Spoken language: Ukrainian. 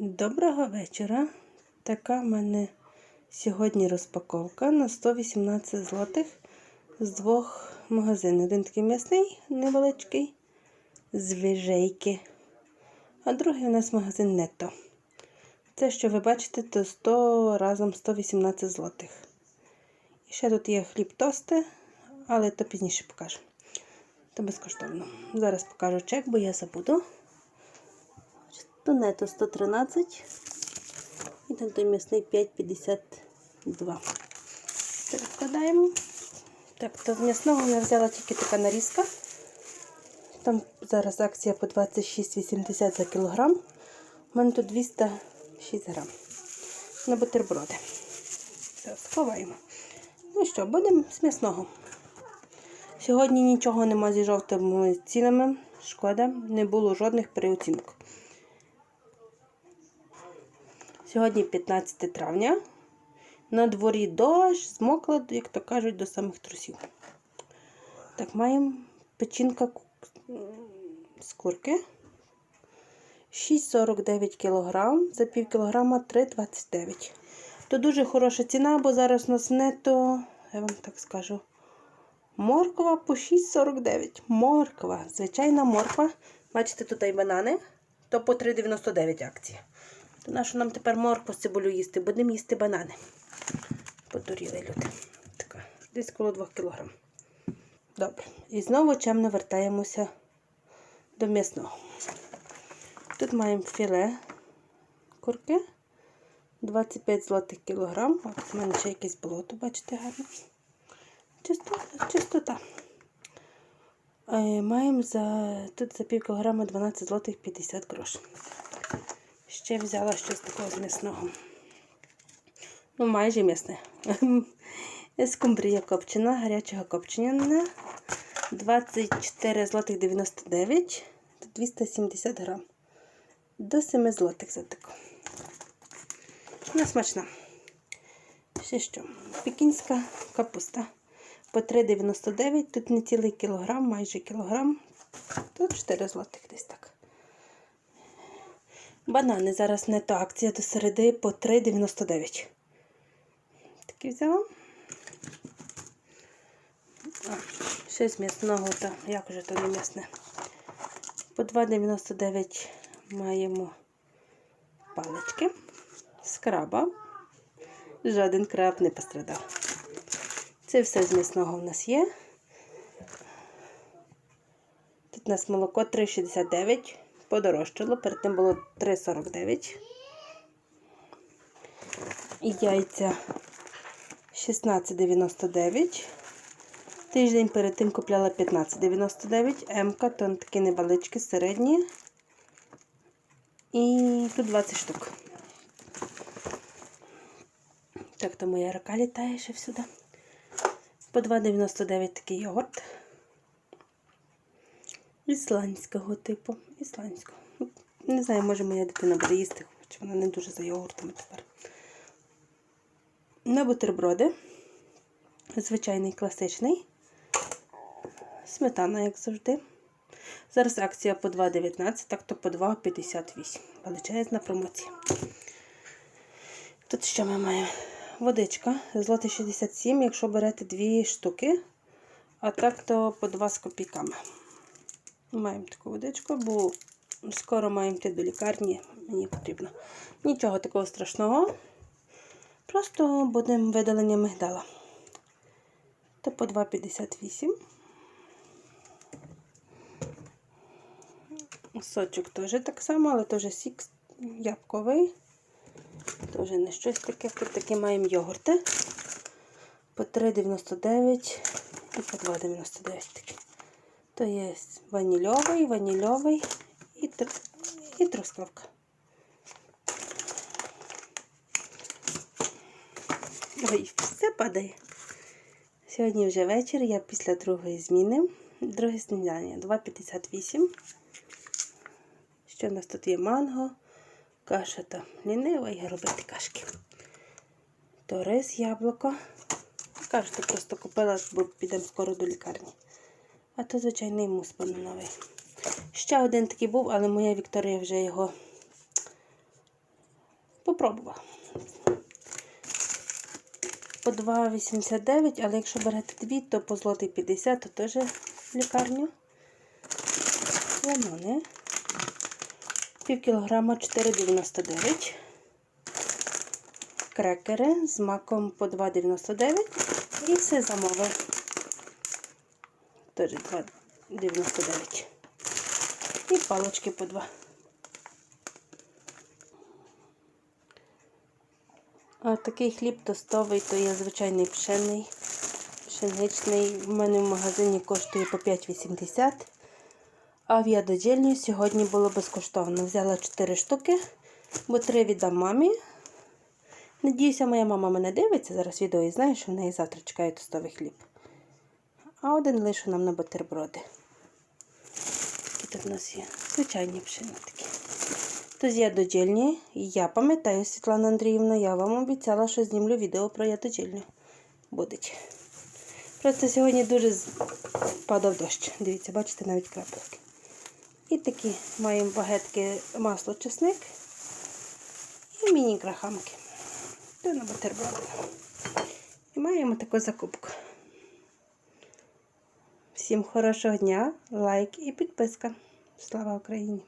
Доброго вечора. Така в мене сьогодні розпаковка на 118 злотих з двох магазинів. Один такий м'ясний, невеличкий, з віжейки. А другий у нас магазин Нетто. Це, що ви бачите, то 100 разом 118 злотих. І ще тут є хліб тости, але то пізніше покажу. То безкоштовно. Зараз покажу чек, бо я забуду. То нето 113 і там м'ясний 5,52. Це відкладаємо. Так, то з м'ясного я взяла тільки така нарізка. Там зараз акція по 26,80 за кілограм. У мене тут 206 грам. На бутерброди. Все, сховаємо. Ну що, будемо з м'ясного. Сьогодні нічого нема зі жовтими цінами. Шкода, не було жодних переоцінок. Сьогодні 15 травня. На дворі дощ, змокла, як то кажуть, до самих трусів. Так, маємо печінка з курки. 6,49 кг. За пів кілограма 3,29. То дуже хороша ціна, бо зараз у нас нето, я вам так скажу, морква по 6,49. Морква. Звичайна морква. Бачите, тут і банани, то по 3,99 акція. Нащо нам тепер моркву з цибулю їсти? Будемо їсти банани. Подуріли люди. Така, десь коло 2 кг. Добре. І знову чемно вертаємося до м'ясного. Тут маємо філе курки. 25 злотих кілограм. От у мене ще якесь болото, бачите, гарно. Чистота. чистота. Е, маємо за, тут за пів кілограма 12 злотих 50 грошей. Ще взяла щось такого з м'ясного. Ну, майже м'ясне. Скумбрія копчена, гарячого копчення. 24 злотих 99, 270 грам. До 7 злотих за таку. Вона смачна. Ще що? Пекінська капуста. По 3,99. Тут не цілий кілограм, майже кілограм. Тут 4 злотих десь так. Банани зараз не то акція до середи по 3,99. Такі взяла. А, з м'ясного, та як вже то не м'ясне. По 2,99 маємо палички з краба. Жоден краб не пострадав. Це все з м'ясного в нас є. Тут у нас молоко 3,69 подорожчало, перед тим було 3,49. І яйця 16,99. Тиждень перед тим купляла 15,99. М-ка, то такі невеличкі, середні. І тут 20 штук. Так, то моя рука літає ще всюди. По 2,99 такий йогурт. Ісландського типу. Ісландського. Не знаю, може моя дитина буде їсти, хоч вона не дуже за йогуртами тепер. На бутерброди. Звичайний класичний. Сметана, як завжди. Зараз акція по 2,19, так то по 2,58. Величезна промоція. Тут що ми маємо? Водичка. Злоти 67, якщо берете дві штуки. А так то по 2 з копійками. Маємо таку водичку, бо скоро маємо йти до лікарні, мені потрібно. Нічого такого страшного. Просто будемо видалення мигдала. То по 2,58. Сочок теж так само, але теж сік ябковий. Теж не щось таке. Тут такі маємо йогурти. По 3,99 і по 2,99 такі. То є ванільовий, ванільовий і, і трускавка. Ой, все падає. Сьогодні вже вечір, я після другої зміни. Друге снідання 2,58. Що в нас тут є манго, каша та лінива і робити кашки. То рис, яблуко. Кажу, просто купила, бо підемо скоро до лікарні. А то звичайний мус банановий. Ще один такий був, але моя Вікторія вже його Попробувала. По 2,89, але якщо берете дві, то по злотий 50, то теж в лікарню. Лимони. Пів кілограма 4,99. Крекери з маком по 2,99. І все замовив. Теж 2,99. І палочки по 2. А такий хліб тостовий, то є звичайний пшений, пшеничний. У мене в магазині коштує по 5,80. А в ядодільні сьогодні було безкоштовно. Взяла 4 штуки, бо 3 віддам мамі. Надіюся, моя мама мене дивиться зараз відео і знає, що в неї завтра чекає тостовий хліб. А один лишу нам на бутерброди. І тут у нас є звичайні пшені такі. То з ядодільні. Я пам'ятаю, Світлана Андріївна, я вам обіцяла, що знімлю відео про ядодільню. Будуть. Просто сьогодні дуже падав дощ. Дивіться, бачите, навіть крапельки. І такі маємо багетки масло чесник і міні-крахамки. То на бутерброди. І маємо таку закупку. Всім хорошого дня, лайк і підписка. Слава Україні!